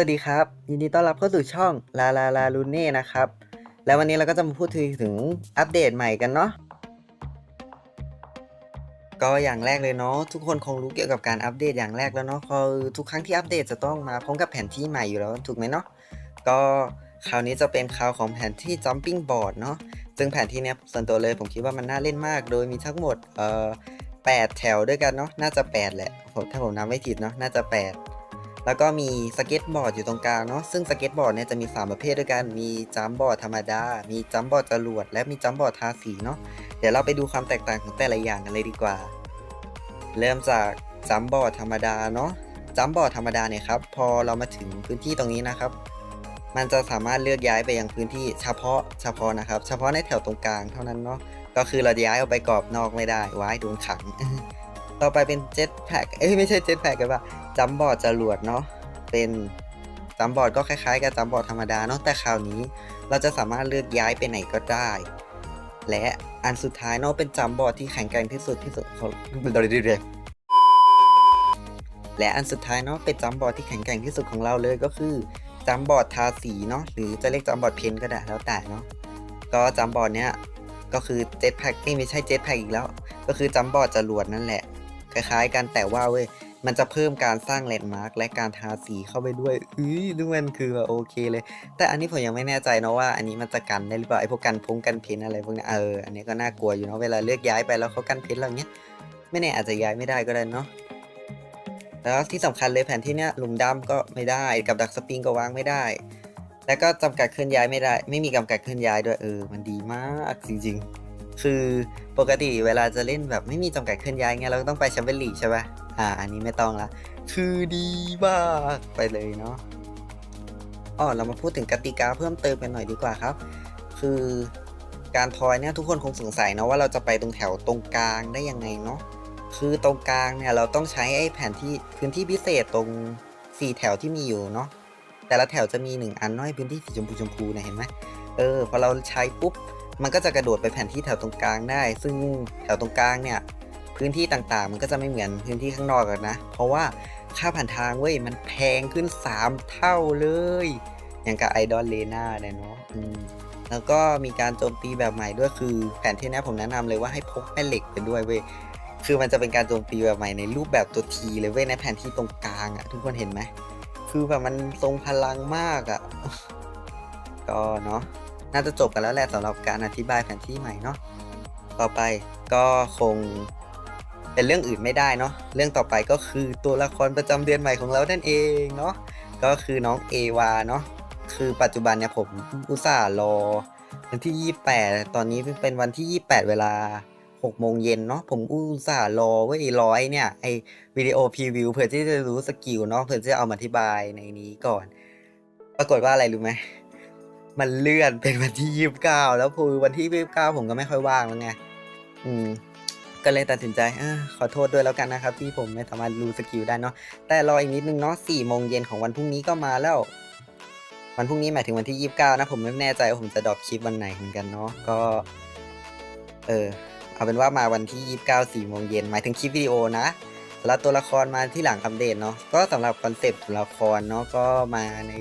วัสดีครับ ยินดีต้อนรับเข้าสู่ช่องลาลาลาลูเน่นะครับ แล้ววันนี้เราก็จะมาพูดถึงอัปเดตใหม่กันเนาะก็อย่างแรกเลยเนาะทุกคนคงรู้เกี่ยวกับการอัปเดตอย่างแรกแล้วเนาะคือทุกครั้งที่อัปเดตจะต้องมาพร้อมกับแผนที่ใหม่อยู่แล้วถูกไหมเนาะก็คราวนี้จะเป็นคราวของแผนที่ jumping board เนาะซึ่งแผนที่เนี้ยส่วนตัวเลยผมคิดว่ามันน่าเล่นมาก โดยมีทั้งหมดเอ่อแปดแถวด้วยกันเนาะน่าจะแปดแหละผมถ้าผมนับไม่ผิดเนาะน่าจะแปด แล้วก็มีสเก็ตบอร์ดอยู่ตรงกลางเนาะซึ่งสเก็ตบอร์ดเนี่ยจะมี 3 ประเภทด้วยกันมีจัมบอร์ดธรรมดา มีจัมบอร์ดจรวด และมีจัมบอร์ดทาสีเนาะเดี๋ยวเราไปดูความแตกต่างของแต่ละอย่างกันเลยดีกว่า เริ่มจากจัมบอร์ดธรรมดาเนาะจัมบอร์ดธรรมดาเนี่ยครับพอเรามาถึงพื้นที่ตรงนี้นะครับ มันจะสามารถเลือกย้ายไปยังพื้นที่เฉพาะเฉพาะนะครับ เฉพาะในแถวตรงกลางเท่านั้นเนาะก็คือเราจะย้ายออกไปกรอบนอกไม่ได้ว้ายโดนขัง ต่อไปเป็นเจ็ตแพ็กเอ้ยไม่ใช่เจ็ตแพ็กกันป่ะ จัมบอร์ดจรวดเนาะเป็นจัมบอร์ดก็คล้ายๆ กับจัมบอร์ดธรรมดาเนาะแต่คราวนี้ เราจะสามารถเลือกย้ายไปไหนก็ได้ และอันสุดท้ายเนาะเป็นจัมบอร์ดที่แข็งแกร่งที่สุดที่สุดของและอันสุดท้ายเนาะเป็นจัมบอร์ดที่แข็งแกร่งที่สุดของเราเลยก็คือจัมบอร์ดทาสีเนาะหรือจะเรียกจัมบอร์ดเพนก็ได้แล้วแต่เนาะก็จัมบอร์ดเนี้ยก็คือเจ็ตแพ็กไม่ใช่เจ็ตแพ็กอีกแล้ว ก็คือจัมบอร์ดจรวดนั่นแหละ คล้ายๆกันแต่ว่าเว้ย มันจะเพิ่มการสร้างแลนด์มาร์กและการทาสีเข้าไปด้วยอุ้ยดูมันคือแบบโอเคเลย แต่อันนี้ผมยังไม่แน่ใจนะว่าอันนี้มันจะกันได้หรือเปล่าไอพวกกันพงกันเพ้นอะไรพวกนี้เอออันนี้ก็น่ากลัวอยู่เนาะเวลาเลือกย้ายไปแล้วเขากันเพ้นเราเนี้ยไม่แน่อาจจะย้ายไม่ได้ก็ได้เนาะแล้วที่สำคัญเลยแผนที่เนี้ยหลุมดำก็ไม่ได้กับดักสปริงก็วางไม่ได้ แล้วก็จำกัดเคลื่อนย้ายไม่ได้ ไม่มีจำกัดเคลื่อนย้ายด้วยเออ มันดีมากจริงๆ คือปกติเวลาจะเล่นแบบไม่มีจำกัดเคลื่อนย้ายไงเราก็ต้องไปแชมเปี้ยนลีกใช่ปะ อ่า อันนี้ไม่ต้องละ คือดีมากไปเลยเนาะอ๋อเรามาพูดถึงกติกาเพิ่มเติมกันหน่อยดีกว่าครับ คือการทอยเนี่ยทุกคนคงสงสัยเนาะว่าเราจะไปตรงแถวตรงกลางได้ยังไงเนาะคือตรงกลางเนี่ยเราต้องใช้ไอ้แผนที่พื้นที่พิเศษตรง4แถวที่มีอยู่เนาะแต่ละแถวจะมี 1 อันน้อยพื้นที่สีชมพูชมพูนี่ยเห็นไหมเออพอเราใช้ปุ๊บมันก็จะกระโดดไปแผนที่แถวตรงกลางได้ ซึ่งแถวตรงกลางเนี่ย พื้นที่ต่างๆ มันก็จะไม่เหมือนพื้นที่ข้างนอกกันนะ เพราะว่าค่าผ่านทางเว้ยมันแพงขึ้น 3 เท่าเลย อย่างกับไอดอลเลนาเนี่ยเนาะแล้วก็มีการโจมตีแบบใหม่ด้วยคือ แผนที่นี้ผมแนะนำเลยว่าให้พกแม่เหล็กไปด้วยเว้ยคือมันจะเป็นการโจมตีแบบใหม่ในรูปแบบตัวทีเลยเว้ยในแผนที่ตรงกลางอะทุกคนเห็นไหมคือแบบมันทรงพลังมากอะ่ะก็เนาะน่าจะจบกันแล้วแหละสำหรับการอธิบายแผนที่ใหม่เนาะต่อไปก็คง เป็นเรื่องอื่นไม่ได้เนาะเรื่องต่อไปก็คือตัวละครประจำเดือนใหม่ของเรานั่นเองเนาะก็คือน้องเอวาเนาะคือปัจจุบันเนี่ยผมอุตส่าห์รอวันที่ 28 ตอนนี้เป็นวันที่ 28 เวลา6โมงเย็นเนาะผมอุตส่าห์รอไว้รอไอเนี่ยไอวิดีโอพรีวิวเพื่อที่จะรู้สกิลเนาะเพื่อที่จะเอามาอธิบายในนี้ก่อน ปรากฏว่าอะไรรู้ไหมมันเลื่อนเป็นวันที่ 29 แล้วพอวันที่ 29 ผมก็ไม่ค่อยว่างแล้วไงอืม ก็เลยตัดสินใจอขอโทษด้วยแล้วกันนะครับที่ผมไม่สามารถรู้สกิลได้เนาะแต่รออีกนิดนึงเนาะ4โมงเย็นของวันพรุ่งนี้ก็มาแล้ว วันพรุ่งนี้หมายถึงวันที่ 29 นะ ผมไม่แน่ใจว่าผมจะดรอปคลิปวันไหนเหมือนกันเนาะก็ เออเอาเป็นว่ามาวันที่ 29 4โมงเย็นหมายถึงคลิปวิดีโอนะแล้วตัวละครมาที่หลังอัปเดตเนาะก็สำหรับคอนเซปต์ตัวละครเนาะก็มาใน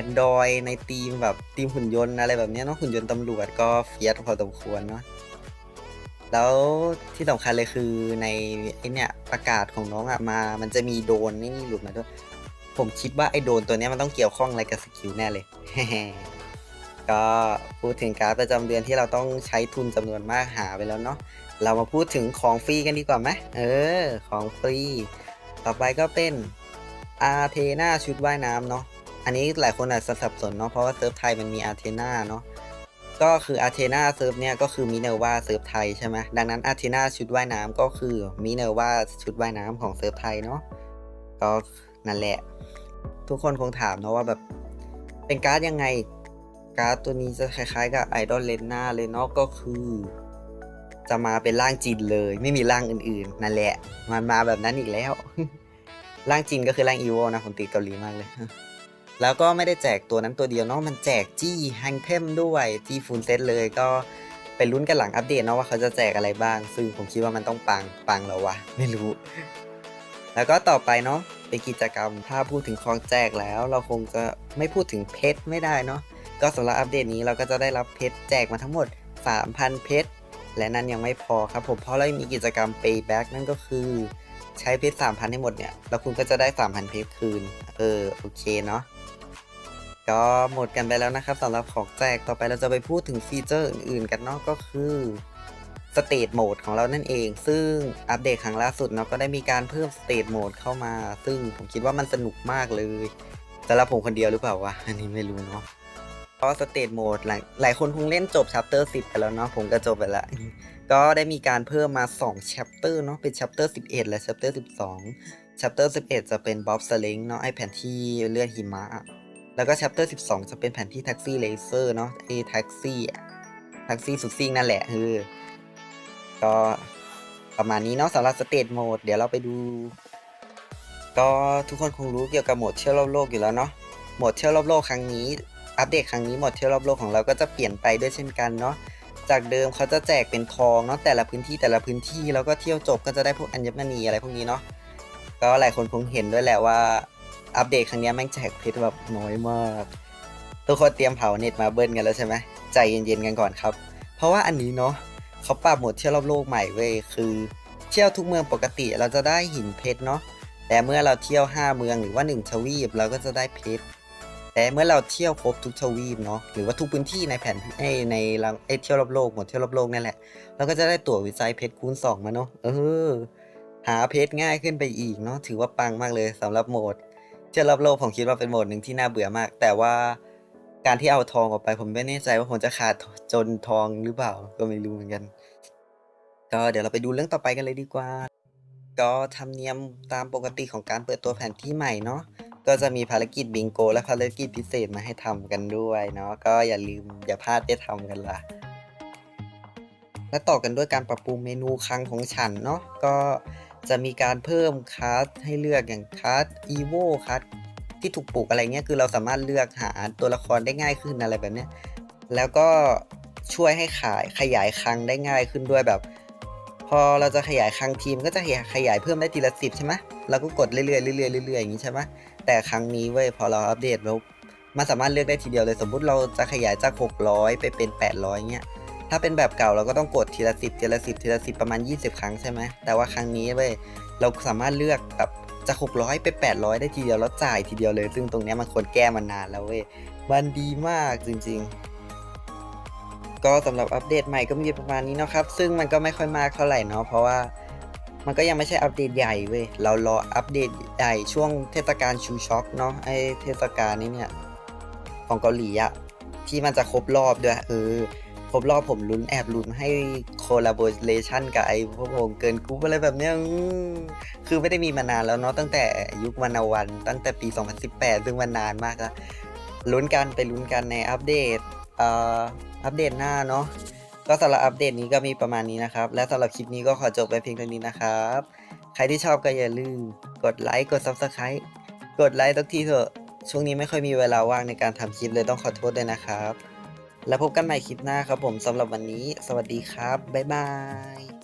Android ในทีมแบบทีมหุ่นยนต์อะไรแบบนี้เนาะหุ่นยนต์ตำรวจก็เฟียสพอสมควรเนาะ แล้วที่สำคัญเลยคือในไอเนี่ยประกาศของน้องอะมา มันจะมีโดนนี่หลุดมาด้วย ผมคิดว่าไอโดนตัวเนี้ยมันต้องเกี่ยวข้องอะไรกับสกิลแน่เลย ก็พูดถึงการประจำเดือนที่เราต้องใช้ทุนจำนวนมากหาไปแล้วเนาะ เรามาพูดถึงของฟรีกันดีกว่าไหมเออ ของฟรี ต่อไปก็เป็นอาเทนาชุดว่ายน้ำเนาะ อันนี้หลายคนอาจจะสับสนเนาะ เพราะว่าเซิร์ฟไทยมันมีอาเทนาเนาะ ก็คืออาเทนาเซิร์ฟเนี่ยก็คือมิเนอร์วาเซิร์ฟไทยใช่ไหมดังนั้นอาเทนาชุดว่ายน้ำก็คือมิเนอร์วาชุดว่ายน้ำของเซิร์ฟไทยเนาะก็นั่นแหละ ทุกคนคงถามเนาะว่าแบบเป็นการ์ดยังไงการ์ดตัวนี้จะคล้ายๆกับไอดอลเลนนาเลยเนาะก็คือ จะมาเป็นร่างจีนเลย ไม่มีร่างอื่นๆ นั่นแหละ มันมาแบบนั้นอีกแล้ว ร่างจีนก็คือร่างอีโวนะผมติดเกาหลีมากเลย แล้วก็ไม่ได้แจกตัวนั้นตัวเดียวเนาะมันแจกจี้แฮงเทมด้วยจี้ฟูลเซตเลยก็ไปลุ้นกันหลังอัปเดตเนาะว่าเขาจะแจกอะไรบ้าง ซึ่งผมคิดว่ามันต้องปังปังแล้ววะไม่รู้ แล้วก็ต่อไปเนาะเป็นกิจกรรมถ้าพูดถึงของแจกแล้ว เราคงจะไม่พูดถึงเพชรไม่ได้เนาะก็สำหรับอัปเดตนี้เราก็จะได้รับเพชรแจกมาทั้งหมด 3,000 เพชรและนั่นยังไม่พอครับผมเพราะเรามีกิจกรรม payback นั่นก็คือ ใช้เพชร3,000ให้หมดเนี่ยแล้วคุณก็จะได้ 3,000 เพชรคืน เออโอเคเนาะ ก็หมดกันไปแล้วนะครับสำหรับของแจกต่อไปเราจะไปพูดถึงฟีเจอร์อื่นๆกันเนาะก็คือสเต e โหมดของเรานั่นเอง ซึ่งอัปเดตครั้งล่าสุดเนาะก็ได้มีการเพิ่มสเต e โหมดเข้ามา ซึ่งผมคิดว่ามันสนุกมากเลยสำหรับผมคนเดียวหรือเปล่าวะอันนี้ไม่รู้เนาะเพราะสเต e โหมดหลายหลายคนคงเล่นจบ chapter 10ไปแล้วเนาะผมก็จบไปและก็ได้มีการเพิ่มมา2 chapter เนาะเป็น chapter 11และ chapter 12 chapter 11จะเป็น Bob s l i n g เนาะไอแผนที่เลื่อนหิมะ แล้วก็ chapter 12 จะเป็นแผนที่แท็กซี่เลเซอร์เนาะไอแท็กซี่แท็กซี่สุดซิ่งนั่นแหละเออก็ประมาณนี้เนาะสำหรับสเต e โหมดเดี๋ยวเราไปดู ก็ทุกคนคงรู้เกี่ยวกับโหมดเที่ยวรอบโลกอยู่แล้วเนาะโหมดเที่ยวรอบโลกครั้งนี้ อัปเดตครั้งนี้โหมดเที่ยวรอบโลกของเราก็จะเปลี่ยนไปด้วยเช่นกันเนาะจากเดิมเขาจะแจกเป็นทองเนาะแต่ละพื้นที่แต่ละพื้นที่แล้วก็เที่ยวจบก็จะได้พวกอัญมณีอะไรพวกนี้เนาะก็หลายคนคงเห็นด้วยแหละว่า อัปเดตครั้งนี้แม่งแจกเพชรแบบน้อยมาก ทุกคนเตรียมเผาเน็ตมาเบิ้ลกันแล้วใช่ไหมใจเย็นๆกันก่อนครับ เพราะว่าอันนี้เนาะเขาปรับหมดเที่ยวรอบโลกใหม่เว้ยคือเที่ยวทุกเมืองปกติเราจะได้หินเพชรเนาะแต่เมื่อเราเที่ยว 5 เมืองหรือว่า 1 ทวีปเราก็จะได้เพชรแต่เมื่อเราเที่ยวครบทุกทวีปเนาะหรือว่าทุกพื้นที่ในแผนไอ้ในรังไอ้เที่ยวรอบโลกหมดเที่ยวรอบโลกนั่นแหละเราก็จะได้ตั๋ววิจัยเพชรคูณ2มาเนาะเออหาเพชรง่ายขึ้นไปอีกเนาะถือว่าปังมากเลยสำหรับโหมด เที่ยวรอบโลกผมคิดว่าเป็นโหมดหนึ่งที่น่าเบื่อมาก แต่ว่าการที่เอาทองออกไป ผมไม่แน่ใจว่าผมจะขาดจนทองหรือเปล่า ก็ไม่รู้เหมือนกัน ก็เดี๋ยวเราไปดูเรื่องต่อไปกันเลยดีกว่า ก็ธรรมเนียมตามปกติของการเปิดตัวแผนที่ใหม่เนาะก็จะมีภารกิจบิงโก และภารกิจพิเศษมาให้ทำกันด้วยเนาะก็อย่าลืมอย่าพลาดได้ทำกันล่ะและต่อกันด้วยการปรับปรุงเมนูคลังของฉันเนาะก็ จะมีการเพิ่มคัสให้เลือกอย่างคัสอีโวคัสที่ถูกปลูกอะไรเงี้ยคือเราสามารถเลือกหาตัวละครได้ง่ายขึ้นอะไรแบบเนี้ยแล้วก็ช่วยให้ขายขยายคลังได้ง่ายขึ้นด้วยแบบ พอเราจะขยายคลังทีมก็จะขยายเพิ่มได้ทีละสิบใช่ไหมเราก็กดเรื่อยๆเรื่อยๆเรื่อยๆอย่างนี้ใช่ไหมแต่ครั้งนี้เว้ยพอเราอัปเดตแล้วมันสามารถเลือกได้ทีเดียวเลยสมมุติเราจะขยายจาก 600 ไปเป็น 800เงี้ย ถ้าเป็นแบบเก่าเราก็ต้องกดทีละสิบทีละสิบทีละสิบประมาณ 20 ครั้งใช่ไหมแต่ว่าครั้งนี้เว้ยเราสามารถเลือกแบบจาก600ไป 800 ได้ทีเดียวแล้วจ่ายทีเดียวเลย ซึ่งตรงนี้มันควรแก้มานานแล้วเว้ยมันดีมากจริง ๆก็สำหรับอัปเดตใหม่ก็มีประมาณนี้นะครับ ซึ่งมันก็ไม่ค่อยมากเท่าไหร่เนาะ เพราะว่ามันก็ยังไม่ใช่อัปเดตใหญ่เว้ย เรารออัปเดตใหญ่ช่วงเทศกาลชูช็อกเนาะ ไอเทศกาลนี้เนี่ย ของเกาหลีอะที่มันจะครบรอบด้วย เออ ครบรอบผมลุ้นแอบลุ้นให้โคลาโบเรชันกับไอพวกวงเกินกรุ๊ปอะไรแบบเนี้ยคือไม่ได้มีมานานแล้วเนาะตั้งแต่ยุควรรณวัน ตั้งแต่ปี 2018 ซึ่งมันนานมากแล้วลุ้นกันไปลุ้นกันในอัปเดตเอ่ออัปเดตหน้าเนาะก็สำหรับอัปเดตนี้ก็มีประมาณนี้นะครับ และสำหรับคลิปนี้ก็ขอจบไปเพียงเท่านี้นะครับ ใครที่ชอบก็อย่าลืมกดไลค์กด Subscribe กดไลค์ทุกทีเถอะช่วงนี้ไม่ค่อยมีเวลาว่างในการทำคลิปเลยต้องขอโทษด้วยนะครับ แล้วพบกันใหม่คลิปหน้าครับผมสำหรับวันนี้ สวัสดีครับ บ๊ายบาย